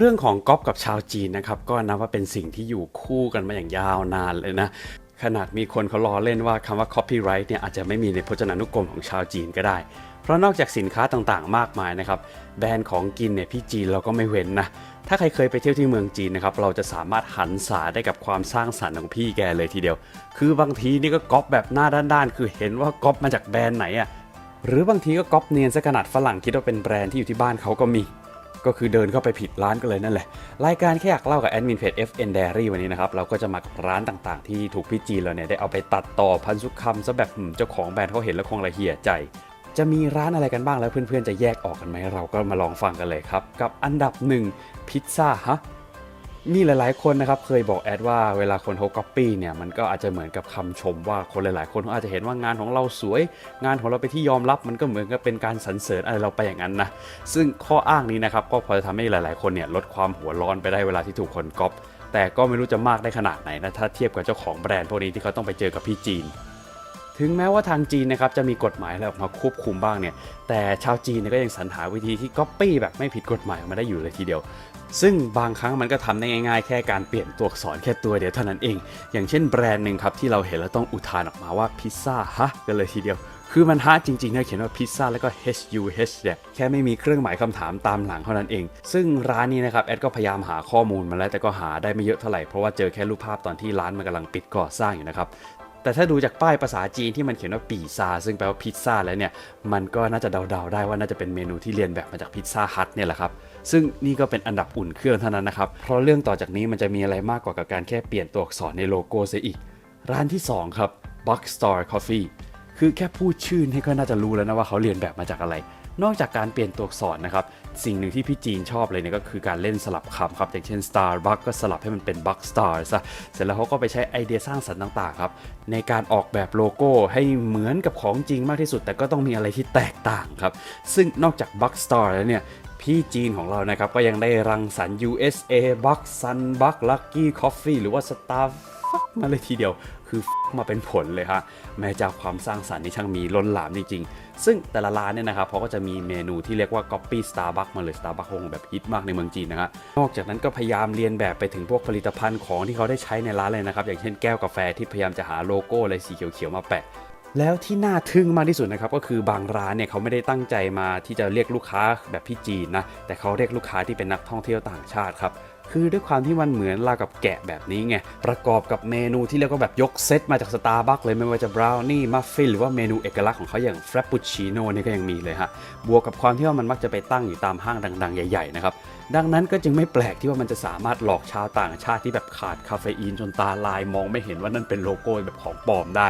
เรื่องของก๊อปกับชาวจีนนะครับก็นับว่าเป็นสิ่งที่อยู่คู่กันมาอย่างยาวนานเลยนะขนาดมีคนเขาล้อเล่นว่าคำว่า copyright เนี่ยอาจจะไม่มีในพจนานุกรมของชาวจีนก็ได้ เพราะนอกจากสินค้าต่างๆ มากมายนะครับแบรนด์ของกินเนี่ยพี่จีนเราก็ไม่เว้นนะถ้าใครเคยไปเที่ยวที่เมืองจีนนะครับเราจะสามารถหันษาได้กับความสร้างสรรค์ของพี่แกเลยทีเดียว คือบางทีนี่ก็ก๊อปแบบหน้าด้านๆ คือเห็นว่าก๊อปมาจากแบรนด์ไหนอะหรือบางทีก็ก๊อปเนียนซะขนาดฝรั่งคิดว่าเป็นแบรนด์ที่อยู่ที่บ้านเขาก็มี ก็คือเดินเข้าไปผิดร้านกันเลยนั่นแหละ รายการแค่อยากเล่ากับแอดมินเพจ FN Diary วันนี้นะครับ เราก็จะมากับร้านต่างๆ ที่ถูกพี่จีนเราเนี่ยได้เอาไปตัดต่อพันธุกคำซะแบบเจ้าของแบรนด์เขาเห็นแล้วคงละเหี่ยใจ จะมีร้านอะไรกันบ้างแล้วเพื่อนๆจะแยกออกกันไหมเราก็มาลองฟังกันเลยครับ กับอันดับหนึ่งพิซซ่าฮะ มีหลาย ๆ คนนะครับเคยบอกแอดว่าเวลาคนเขาก๊อปปี้เนี่ยมันก็อาจจะเหมือนกับคำชมว่าคนหลาย ๆ คนเขาอาจจะเห็นว่างานของเราสวย งานของเราไปที่ยอมรับมันก็เหมือนกับเป็นการสรรเสริญอะไรเราไปอย่างนั้นนะซึ่งข้ออ้างนี้นะครับก็พอจะทำให้หลาย ๆ คนเนี่ยลดความหัวร้อนไปได้เวลาที่ถูกคนก๊อปแต่ก็ไม่รู้จะมากได้ขนาดไหนนะถ้าเทียบกับเจ้าของแบรนด์พวกนี้ที่เขาต้องไปเจอกับพี่จีนถึงแม้ว่าทางจีนนะครับจะมีกฎหมายอะไรออกมาควบคุมบ้างเนี่ยแต่ชาวจีนก็ยังสรรหาวิธีที่ก๊อปปี้แบบไม่ผิดกฎหมายออกมาได้อยู่เลยทีเดียว ซึ่งบางครั้งมันก็ทำได้ง่ายๆ แค่การเปลี่ยนตัวอักษรแค่ตัวเดียวเท่านั้นเอง อย่างเช่นแบรนด์หนึ่งครับที่เราเห็นแล้วต้องอุทานออกมาว่าพิซซ่าฮะกันเลยทีเดียว คือมันฮะจริงๆเนะเขียนว่าพิซซ่าแล้วก็ H U H เนี่ยแค่ไม่มีเครื่องหมายคำถามตามหลังเท่านั้นเอง ซึ่งร้านนี้นะครับแอดก็พยายามหาข้อมูลมาแล้วแต่ก็หาได้ไม่เยอะเท่าไหร่เพราะว่าเจอแค่รูปภาพตอนที่ร้านมันกำลังปิดก่อสร้างอยู่นะครับ แต่ถ้าดูจากป้ายภาษาจีนที่มันเขียนว่าปีซาซึ่งแปลว่าพิซซ่าแล้วเนี่ย มันก็น่าจะเดาๆได้ว่าน่าจะเป็นเมนูที่เรียนแบบมาจากพิซซ่าฮัทเนี่ยแหละครับ ซึ่งนี่ก็เป็นอันดับอุ่นเครื่องเท่านั้นนะครับ เพราะเรื่องต่อจากนี้มันจะมีอะไรมากกว่ากับการแค่เปลี่ยนตัวอักษรในโลโก้เสียอีก ร้านที่ 2 ครับ Buckstar Coffee คือแค่พูดชื่อนี่ก็น่าจะรู้แล้วนะว่าเขาเรียนแบบมาจากอะไร นอกจากการเปลี่ยนตัวอักษรนะครับ สิ่งหนึ่งที่พี่จีนชอบเลยเนี่ยก็คือการเล่นสลับคำครับ อย่างเช่น Starbucks ก็สลับให้มันเป็น Buckstar ซะ เสร็จแล้วเขาก็ไปใช้ไอเดียสร้างสรรค์ต่างๆครับ ในการออกแบบโลโก้ให้เหมือนกับของจริงมากที่สุด แต่ก็ต้องมีอะไรที่แตกต่างครับ ซึ่งนอกจาก Buckstar แล้วเนี่ยพี่จีนของเรานะครับ ก็ยังได้รังสรรค์ USA Buck Sun Buck Lucky Coffee หรือว่า Star ฟักมาเลยทีเดียว คือมาเป็นผลเลยฮะ แม้จะความสร้างสรรค์นี่ช่างมีล้นหลามจริงๆ ซึ่งแต่ละร้านเนี่ยนะครับเขาก็จะมีเมนูที่เรียกว่า Copy Starbucks มาเลย Starbucks คงแบบฮิตมากในเมืองจีนนะฮะนอกจากนั้นก็พยายามเรียนแบบไปถึงพวกผลิตภัณฑ์ของที่เขาได้ใช้ในร้านเลยนะครับ อย่างเช่นแก้วกาแฟที่พยายามจะหาโลโก้อะไรสีเขียวๆมาแปะ แล้วที่น่าทึ่งมากที่สุดนะครับก็คือบางร้านเนี่ยเขาไม่ได้ตั้งใจมาที่จะเรียกลูกค้าแบบพี่จีนนะแต่เขาเรียกลูกค้าที่เป็นนักท่องเที่ยวต่างชาติครับคือด้วยความที่มันเหมือนลากับแกะแบบนี้ไง ประกอบกับเมนูที่เรียกว่าแบบยกเซตมาจากสตาร์บัคเลยไม่ว่าจะบราวนี่มัฟฟินหรือว่าเมนูเอกลักษณ์ของเขาอย่างฟรปปูชิโน่นี่ก็ยังมีเลยฮะ บวกกับความที่ว่ามันมักจะไปตั้งอยู่ตามห้างดังๆ ใหญ่ๆนะครับ ดังนั้นก็จึงไม่แปลกที่ว่ามันจะสามารถหลอกชาวต่างชาติที่แบบขาดคาเฟอีนจนตาลายมองไม่เห็นว่านั่นเป็นโลโก้แบบของปลอมได้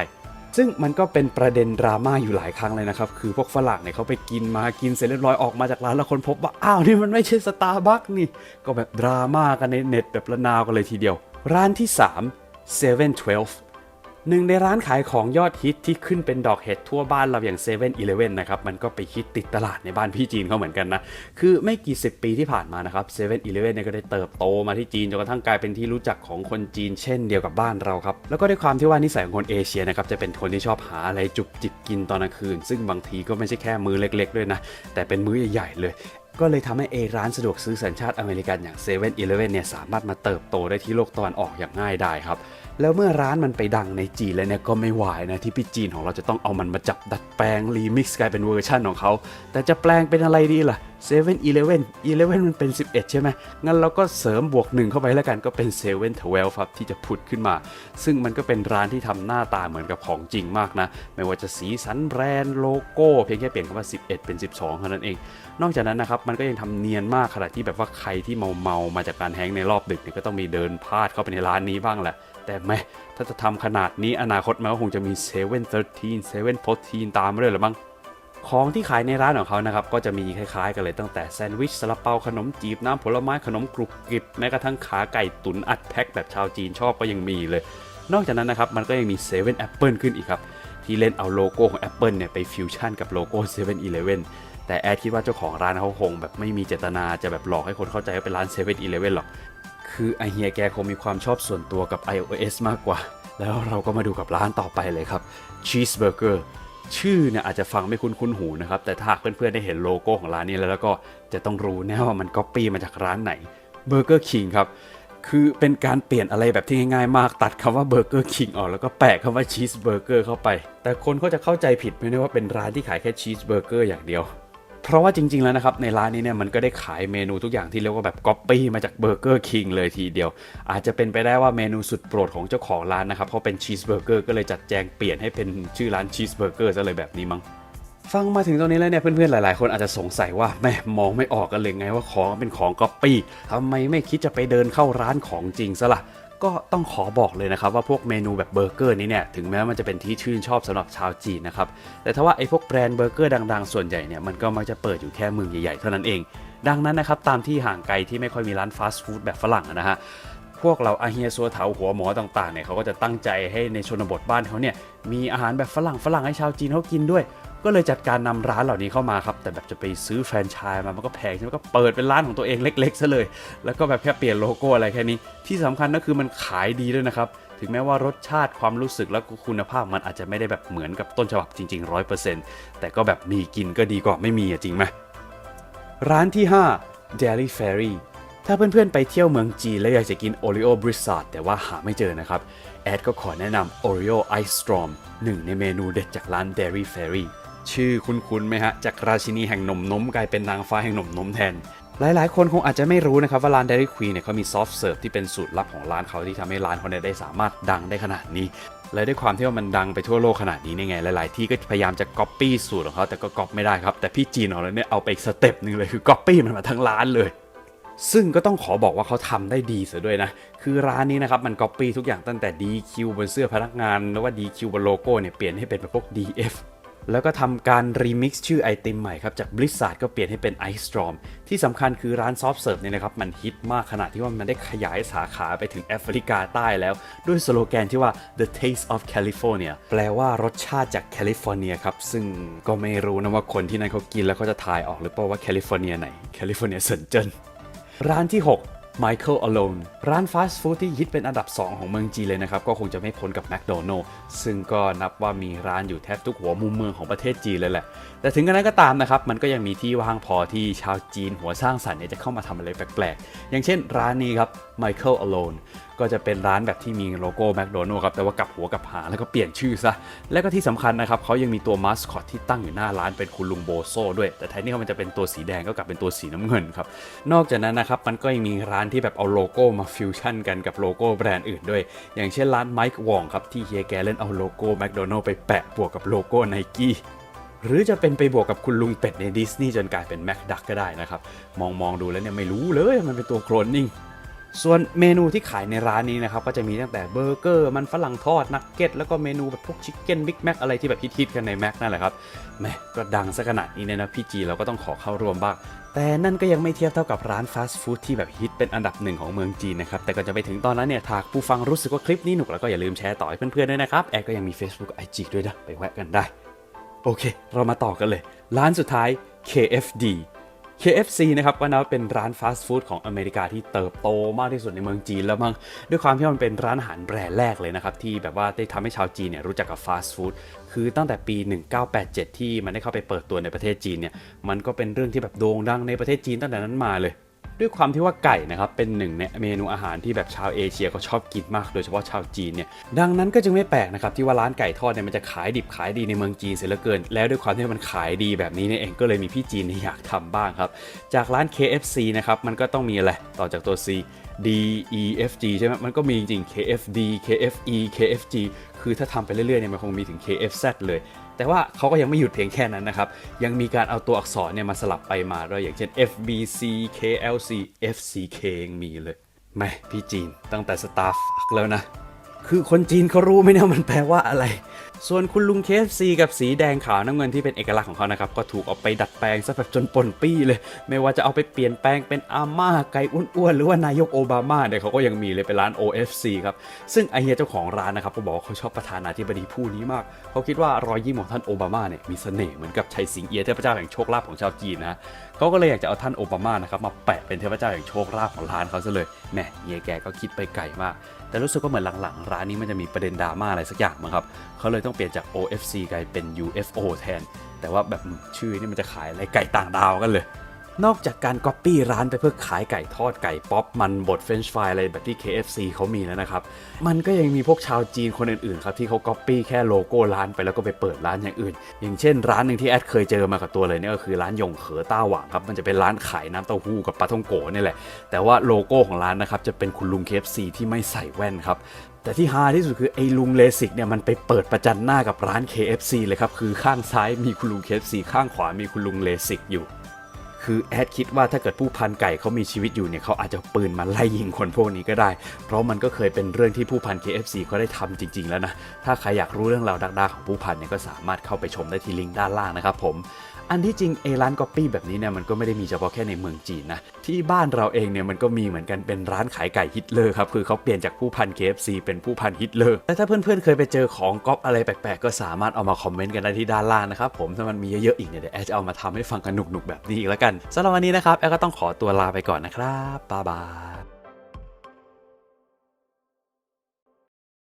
ซึ่งมันก็เป็นประเด็นดราม่าอยู่หลายครั้งเลยนะครับ คือพวกฝรั่งเนี่ยเขาไปกินมากินเสร็จเรียบร้อยออกมาจากร้านแล้วคนพบว่า อ้าวนี่มันไม่ใช่สตาร์บัคนี่ ก็แบบดราม่ากันในเน็ตแบบระนาวกันเลยทีเดียว ร้านที่ 3 7 12 หนึ่งในร้านขายของยอดฮิตที่ขึ้นเป็นดอกเห็ดทั่วบ้านเราอย่าง7 e เ e ่ e อนะครับ มันก็ไปฮิตติดตลาดในบ้านพี่จีนเขาเหมือนกันนะ คือไม่กี่สิบปีที่ผ่านมานะครับ7 e เ e ่ e เนี่ยก็ได้เติบโตมาที่จีนจนกระทั่งกลายเป็นที่รู้จักของคนจีนเช่นเดียวกับบ้านเราครับ แล้วก็ด้วยความที่ว่านิสัยของคนเอเชียนะครับจะเป็นคนที่ชอบหาอะไรจุบจิบกินตอนกลางคืน ซึ่งบางทีก็ไม่ใช่แค่มื้อเล็ก ๆ ด้วยนะ แต่เป็นมื้อใหญ่ๆเลยก็เลยทำให้เอร้านสะดวกซื้อสัญชาติอเมริกันอย่าง7 e เ e ่ e เนี่ยสามารถมาเติบโตได้ที่โลกตะวันออกอย่างง่ายดายครับ แล้วเมื่อร้านมันไปดังในจีนแล้วเนี่ยก็ไม่ไหวนะที่พี่จีนของเราจะต้องเอามันมาจับดัดแปลงรีมิกซ์กลายเป็นเวอร์ชันของเขา แต่จะแปลงเป็นอะไรดีล่ะ7 e เ e ่ e 11มันเป็น 11 ใช่ไหม งั้นเราก็เสริมบวกหนึ่งเข้าไปแล้วกันก็เป็น7 12ครับที่จะผุดขึ้นมา ซึ่งมันก็เป็นร้านที่ทำหน้าตาเหมือนกับของจริงมากนะ ไม่ว่าจะสีสันแบรนด์โลโก้เพียงแค่เปลี่ยนคำว่า 11 เป็น 12เท่านั้นเอง นอกจากนั้นนะครับ มันก็ยังทำเนียนมากขนาดที่แบบว่าใครที่เมาเมามาจากการแฮงก์ในรอบดึกเนี่ยก็ต้องมีเดินพลาดเข้าไปในร้านนี้บ้างแหละ แต่แม่ถ้าจะทำขนาดนี้อนาคตมันก็คงจะมี 7 13 7 14 ตามมาเลยหรือมั้งของที่ขายในร้านของเขานะครับก็จะมีคล้ายๆ กันเลยตั้งแต่แซนด์วิชซาลาเปาขนมจีบน้ำผลไม้ขนมกรุบกริบแม้กระทั่งขาไก่ตุ๋นอัดแพ็คแบบชาวจีนชอบก็ยังมีเลย นอกจากนั้นนะครับมันก็ยังมี7 e เ e ่ e อขึ้นอีกครับ ที่เล่นเอาโลโก้ของ Apple เนี่ยไปฟิวชั่นกับโลโก้7 e เ e ่ e อแต่แอดคิดว่าเจ้าของร้านเขาคงแบบไม่มีเจตนาจะแบบหลอกให้คนเข้าใจว่าเป็นร้าน7 e เ e ่ e หรอก คือไอเฮียแกคงมีความชอบส่วนตัวกับ iOS มากกว่า แล้วเราก็มาดูกับร้านต่อไปเลยครับ Cheeseburger ชื่อเนี่ยอาจจะฟังไม่คุ้นคุ้นหูนะครับ แต่ถ้าเพื่อนๆได้เห็นโลโก้ของร้านนี้แล้วแล้วก็จะต้องรู้แน่ว่ามันก๊อปปี้มาจากร้านไหน Burger King ครับ คือเป็นการเปลี่ยนอะไรแบบที่ง่ายๆมากตัดคำว่า Burger King ออกแล้วก็แปะคำว่า Cheeseburger เข้าไป แต่คนก็จะเข้าใจผิดไม่ได้ว่าเป็นร้านที่ขายแค่ Cheeseburger อย่างเดียว เพราะว่าจริง ๆ แล้วนะครับ ในร้านนี้เนี่ยมันก็ได้ขายเมนูทุกอย่างที่เรียกว่าแบบก๊อปปี้มาจากเบอร์เกอร์คิงเลยทีเดียว อาจจะเป็นไปได้ว่าเมนูสุดโปรดของเจ้าของร้านนะครับเขาเป็นชีสเบอร์เกอร์ก็เลยจัดแจงเปลี่ยนให้เป็นชื่อร้านชีสเบอร์เกอร์ซะเลยแบบนี้มั้งฟังมาถึงตรงนี้แล้วเนี่ยเพื่อนๆหลายๆ คนอาจจะสงสัยว่าแม่มองไม่ออกกันเลยไงว่าของเป็นของก๊อปปี้ทำไมไม่คิดจะไปเดินเข้าร้านของจริงซะล่ะ ก็ต้องขอบอกเลยนะครับว่าพวกเมนูแบบเบอร์เกอร์นี้เนี่ยถึงแม้มันจะเป็นที่ชื่นชอบสำหรับชาวจีนนะครับแต่ถ้าว่าไอ้พวกแบรนด์เบอร์เกอร์ดังๆ ส่วนใหญ่เนี่ยมันก็มักจะเปิดอยู่แค่เมืองใหญ่ๆเท่านั้นเอง ดังนั้นนะครับตามที่ห่างไกลที่ไม่ค่อยมีร้านฟาสต์ฟู้ดแบบฝรั่งนะฮะ พวกเราอาเฮียซัวเถาหัวหมอต่างๆเนี่ยเขาก็จะตั้งใจให้ในชนบทบ้านเขาเนี่ยมีอาหารแบบฝรั่งฝรั่งให้ชาวจีนเขากินด้วย ก็เลยจัดการนำร้านเหล่านี้เข้ามาครับ แต่แบบจะไปซื้อแฟรนไชส์มามันก็แพงใช่ไหมก็เปิดเป็นร้านของตัวเองเล็กๆซะเลย แล้วก็แบบแค่เปลี่ยนโลโก้อะไรแค่นี้ ที่สำคัญก็คือมันขายดีด้วยนะครับถึงแม้ว่ารสชาติความรู้สึกและคุณภาพมันอาจจะไม่ได้แบบเหมือนกับต้นฉบับจริง ๆ 100%แต่ก็แบบมีกินก็ดีกว่าไม่มีอะจริงไหมร้านที่ 5 Dairy Fairy ถ้าเพื่อนๆไปเที่ยวเมืองจีนแล้วอยากจะกิน Oreo Blizzard แต่ว่าหาไม่เจอนะครับ แอดก็ขอแนะนำ Oreo Ice Storm หนึ่งในเมนูเด็ดจากร้าน Dairy Fairy ชื่อคุ้นๆไหมฮะ จากราชินีแห่งนมนมกลายเป็นนางฟ้าแห่งนมนมแทน หลายๆ คนคงอาจจะไม่รู้นะครับว่าร้าน Dairy Queen เนี่ยเขามีซอฟต์เสิร์ฟที่เป็นสูตรลับของร้านเขาที่ทำให้ร้านเขาเนี่ยได้สามารถดังได้ขนาดนี้และด้วยความที่ว่ามันดังไปทั่วโลกขนาดนี้เนี่ยไง หลาย ๆ ที่ก็พยายามจะก๊อปปี้สูตรของเขาแต่ก็ก๊อปไม่ได้ครับ แต่พี่จีนของเราเนี่ยเอาไปอีกสเต็ปหนึ่งเลยคือก๊อปปี้มันมาทั้งร้านเลย ซึ่งก็ต้องขอบอกว่าเขาทำได้ดีเสียด้วยนะ คือร้านนี้นะครับ มันก๊อปปี้ทุกอย่างตั้งแต่ DQ บนเสื้อพนักงานหรือว่า DQ บนโลโก้เนี่ย เปลี่ยนให้เป็นแบบพวก DF แล้วก็ทำการรีมิกซ์ชื่อไอติมใหม่ครับ จาก Blizzard ก็เปลี่ยนให้เป็น Ice Storm ที่สำคัญคือร้านซอฟต์เสิร์ฟเนี่ยนะครับ มันฮิตมากขนาดที่ว่ามันได้ขยายสาขาไปถึงแอฟริกาใต้แล้ว ด้วยสโลแกนที่ว่า the taste of California แปลว่ารสชาติจากแคลิฟอร์เนียครับ ซึ่งก็ไม่รู้นะว่าคนที่นั่นเขากินแล้วเขาจะทายออกหรือเปล่าว่าแคลิฟอร์เนียไหนแคลิฟอร์เนียเซนเจน ร้านที่ 6 Michael Alone ร้านฟาสต์ฟู้ดที่ฮิตเป็นอันดับ 2 ของเมืองจีนเลยนะครับ ก็คงจะไม่พ้นกับ McDonald's ซึ่งก็นับว่ามีร้านอยู่แทบทุกหัวมุมเมืองของประเทศจีนเลยแหละ แต่ถึงกระนั้นก็ตามนะครับ มันก็ยังมีที่ว่างพอที่ชาวจีนหัวสร้างสรรค์เนี่ยจะเข้ามาทำอะไรแปลกๆ อย่างเช่นร้านนี้ครับ Michael Alone ก็จะเป็นร้านแบบที่มีโลโก้ McDonald's ครับแต่ว่ากลับหัวกลับหางแล้วก็เปลี่ยนชื่อซะ และก็ที่สำคัญนะครับเขายังมีตัวมาสคอตที่ตั้งอยู่หน้าร้านเป็นคุณลุงโบโซด้วย แต่แทนที่เขามันจะเป็นตัวสีแดงก็กลับเป็นตัวสีน้ำเงินครับนอกจากนั้นนะครับมันก็ยังมีร้านที่แบบเอาโลโก้มาฟิวชั่นกันกับโลโก้แบรนด์อื่นด้วย อย่างเช่นร้านไมค์วองครับที่เฮียแกเล่นเอาโลโก้ McDonald's ไปแปะบวกกับโลโก้ไนกี้หรือจะเป็นไปบวกกับคุณลุงเป็ดในดิสนีย์จนกลายเป็นแม็กดักก็ได้นะครับ มองมองดูแล้วเนี่ยไม่รู้เลยมันเป็นตัวโคลนนิ่ง ส่วนเมนูที่ขายในร้านนี้นะครับก็จะมีตั้งแต่เบอร์เกอร์มันฝรั่งทอดนักเก็ตแล้วก็เมนูแบบพวกชิคเก้นบิ๊กแม็กอะไรที่แบบฮิตๆกันในแม็กนั่นแหละครับแม่ก็ดังซะขนาดนี้เนี่ยนะพี่จีเราก็ต้องขอเข้าร่วมบ้าง แต่นั่นก็ยังไม่เทียบเท่ากับร้านฟาสต์ฟู้ดที่แบบฮิตเป็นอันดับหนึ่งของเมืองจีนนะครับแต่ก่อนจะไปถึงตอนนั้นเนี่ยถ้าผู้ฟังรู้สึกว่าคลิปนี้หนุกแล้วก็อย่าลืมแชร์ต่อให้เพื่อนๆด้วยนะครับแอร์ก็ยังมี Facebook IG ด้วยนะไปแวะกันได้ โอเค เรามาต่อกันเลย ร้านสุดท้าย KFD KFC นะครับก็นับเป็นร้านฟาสต์ฟู้ดของอเมริกาที่เติบโตมากที่สุดในเมืองจีนแล้วมั้งด้วยความที่มันเป็นร้านอาหารแบรนด์แรกเลยนะครับ ที่แบบว่าได้ทำให้ชาวจีนเนี่ยรู้จักกับฟาสต์ฟู้ดคือตั้งแต่ปี 1987 ที่มันได้เข้าไปเปิดตัวในประเทศจีนเนี่ยมันก็เป็นเรื่องที่แบบโด่งดังในประเทศจีนตั้งแต่นั้นมาเลย ด้วยความที่ว่าไก่นะครับเป็นหนึ่งในเมนูอาหารที่แบบชาวเอเชียเขาชอบกินมาก โดยเฉพาะชาวจีนเนี่ยดังนั้นก็จึงไม่แปลกนะครับที่ว่าร้านไก่ทอดเนี่ยมันจะขายดิบขายดีในเมืองจีนเสียเหลือเกิน แล้วด้วยความที่มันขายดีแบบนี้เนี่ยเองก็เลยมีพี่จีนอยากทำบ้างครับ จากร้าน KFC นะครับมันก็ต้องมีอะไรต่อจากตัว C D E F G ใช่ไหมมันก็มีจริง KFD KFE KFG คือถ้าทำไปเรื่อยๆเนี่ยมันคงมีถึง KFZ เลย แต่ว่าเขาก็ยังไม่หยุดเพียงแค่นั้นนะครับ ยังมีการเอาตัวอักษรเนี่ยมาสลับไปมาด้วยอย่างเช่น FBC KLC FCK ยังมีเลยไม่พี่จีนตั้งแต่สตาร์ฟักแล้วนะ คือคนจีนเขารู้ไหมเนี่ยมันแปลว่าอะไร ส่วนคุณลุง KFC กับสีแดงขาวน้ำเงินที่เป็นเอกลักษณ์ของเขานะครับ ก็ถูกเอาไปดัดแปลงซะแบบจนปนปี้เลย ไม่ว่าจะเอาไปเปลี่ยนแปลงเป็นอาม่าไก่อ้วนๆ หรือว่านายกโอบามาเนี่ยเขาก็ยังมีเลยเป็นร้าน OFC ครับ ซึ่งไอเฮียเจ้าของร้านนะครับ ก็บอกว่าเขาชอบประธานาธิบดีผู้นี้มาก เขาคิดว่ารอยยิ้มของท่านโอบามาเนี่ยมีเสน่ห์เหมือนกับชัยสิงเอียเทพเจ้าแห่งโชคลาภของชาวจีนนะเขาก็เลยอยากจะเอาท่านโอบามานะครับมาแปะเป็นเทพเจ้าแห่งโชคลาภของร้านเขาซะเลยแหมเฮียแกก็คิดไปไกลมาก แต่รู้สึกว่าเหมือนหลังๆ ร้านนี้มันจะมีประเด็นดราม่าอะไรสักอย่างมั้งครับเขาเลยต้องเปลี่ยนจาก OFC กลายเป็น UFO แทน แต่ว่าแบบชื่อนี่มันจะขายอะไรไก่ต่างดาวกันเลย นอกจากการก๊อปปี้ร้านไปเพื่อขายไก่ทอดไก่ป๊อปมันบดเฟรนช์ฟรายอะไรแบบที่ KFC เขามีแล้วนะครับ มันก็ยังมีพวกชาวจีนคนอื่นๆครับที่เขาก๊อปปี้แค่โลโก้ร้านไปแล้วก็ไปเปิดร้านอย่างอื่น อย่างเช่น ร้านหนึ่งที่แอดเคยเจอมากับตัวเลยเนี่ยก็คือร้านยงเขอต้าหว่างครับมันจะเป็นร้านขายน้ำเต้าหู้กับปลาท่องโกนี่แหละ แต่ว่าโลโก้ของร้านนะครับจะเป็นคุณลุง KFC ที่ไม่ใส่แว่นครับแต่ที่ฮาที่สุดคือไอ้ลุงเลสิกเนี่ยมันไปเปิดประจันหน้ากับร้าน KFC เลยครับคือข้างซ้ายมีคุณลุง KFC ข้างขวามีคุณลุงเลสิกอยู่ คือแอดคิดว่าถ้าเกิดผู้พันไก่เขามีชีวิตอยู่เนี่ยเขาอาจจะปืนมาไล่ยิงคนพวกนี้ก็ได้ เพราะมันก็เคยเป็นเรื่องที่ผู้พัน KFC เขาได้ทำจริง ๆ แล้วนะ ถ้าใครอยากรู้เรื่องราวดักๆของผู้พันเนี่ยก็สามารถเข้าไปชมได้ที่ลิงก์ด้านล่างนะครับผม อันที่จริงไอ้ร้านก๊อปปี้แบบนี้เนี่ยมันก็ไม่ได้มีเฉพาะแค่ในเมืองจีนนะที่บ้านเราเองเนี่ยมันก็มีเหมือนกันเป็นร้านขายไก่ฮิตเลอร์ครับคือเขาเปลี่ยนจากผู้พัน KFC เป็นผู้พันฮิตเลอร์และถ้าเพื่อนๆเคยไปเจอของก๊อปอะไรแปลกๆก็สามารถเอามาคอมเมนต์กันได้ที่ด้านล่างนะครับผมถ้ามันมีเยอะๆอีกเนี่ยเดี๋ยวแอดจะเอามาทำให้ฟังกันหนุกๆแบบนี้อีกแล้วกันสำหรับวันนี้นะครับแอดก็ต้องขอตัวลาไปก่อนนะครับบ๊ายบาย